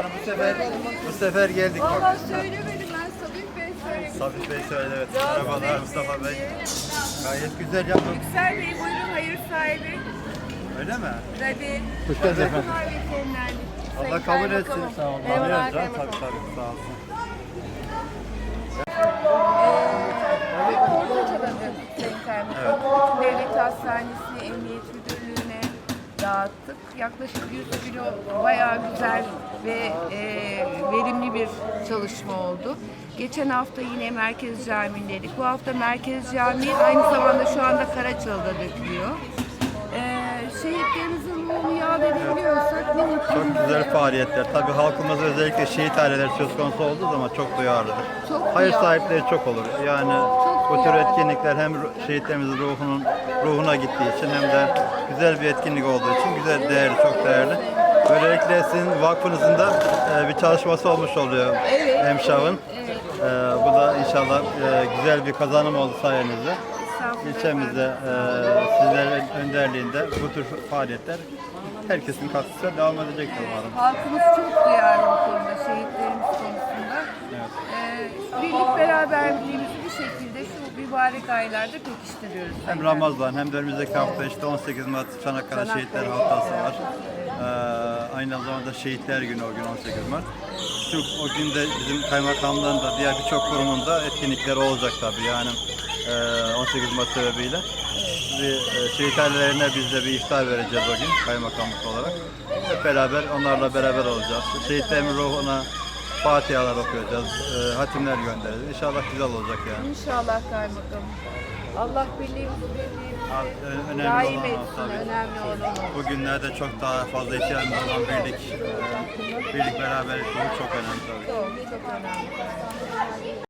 Hanım bu sefer bu sefer geldik. Valla söylemedim ben Sabit Bey söyledim. Sabit Bey söyledi evet. Merhabalar Bey Mustafa Bey. Gayet güzel yaptın. Yüksel Bey buyurun hayır sahibi. Öyle mi? Tabii. Hoş geldin efendim. Allah kabul etsin. Sağ olun. Eyvallah. Tabii tabii sağ olsun. Ee, Ortaca'dadır Sayın Kaymakamım. Devlet Müdürlüğü'ne dağıttık. Yaklaşık 100 kilo bayağı güzel ve e, verimli bir çalışma oldu. Geçen hafta yine Merkez Camii'ndeydik. Bu hafta Merkez Camii aynı zamanda şu anda Karaçalı'da dökülüyor. Ee, şehitlerimizin ruhunu yad edebiliyorsak ne mutlu Çok güzel faaliyetler. Tabii halkımız özellikle şehit aileleri söz konusu olduğu zaman çok duyarlıdır. Çok Hayır duyarlı. sahipleri çok olur. Yani Çok bu tür etkinlikler hem şehitlerimizin ruhunun ruhuna gittiği için hem de güzel bir etkinlik olduğu için güzel, değerli, çok değerli. Böylelikle sizin vakfınızın da e, bir çalışması olmuş oluyor Evet. Hemşav'ın. Evet. E, bu da inşallah e, güzel bir kazanım oldu sayenizde. İlçemizde e, sizlerin önderliğinde bu tür faaliyetler herkesin katkısıyla devam edecektir umarım. Halkımız çok duyarlı bu konuda, şehitlerimiz konusunda. Ee, birlik beraberliğimizi bir şekilde mübarek aylarda pekiştiriyoruz. Hem Ramazan hem de önümüzdeki hafta işte 18 Mart Çanakkale Şehitler Haftası var. Ee, aynı zamanda Şehitler Günü o gün 18 Mart. Tüm o gün de bizim kaymakamlığın da diğer birçok kurumun da etkinlikleri olacak tabii yani e, 18 Mart sebebiyle. Bir, e, şehit ailelerine biz de bir iftar vereceğiz o gün kaymakamlık olarak. Hep beraber onlarla beraber olacağız. Şehitlerin ruhuna Fatihalar okuyacağız, e, hatimler göndereceğiz. İnşallah güzel olacak yani. İnşallah kaymakamım. Allah birliğimizi Abi, birliğimizi ö- önemli daim olan o etsin. tabii. Önemli olan o. Bugünlerde çok daha fazla ihtiyacımız olan birlik, e, birlik beraberlik bu çok önemli tabii. Çok, çok önemli.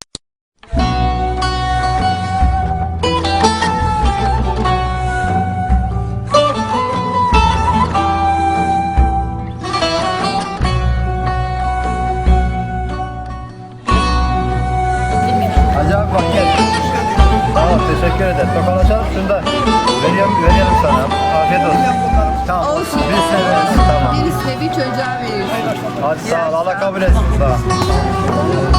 Teşekkür ederim. Tokalaşalım şunu da veriyorum, veriyorum sana. Afiyet olsun. Tamam. Olsun. Birisine verirsin, tamam. Birisine bir çocuğa verirsin. Hadi sağ ol, Allah kabul etsin. Sağ ol.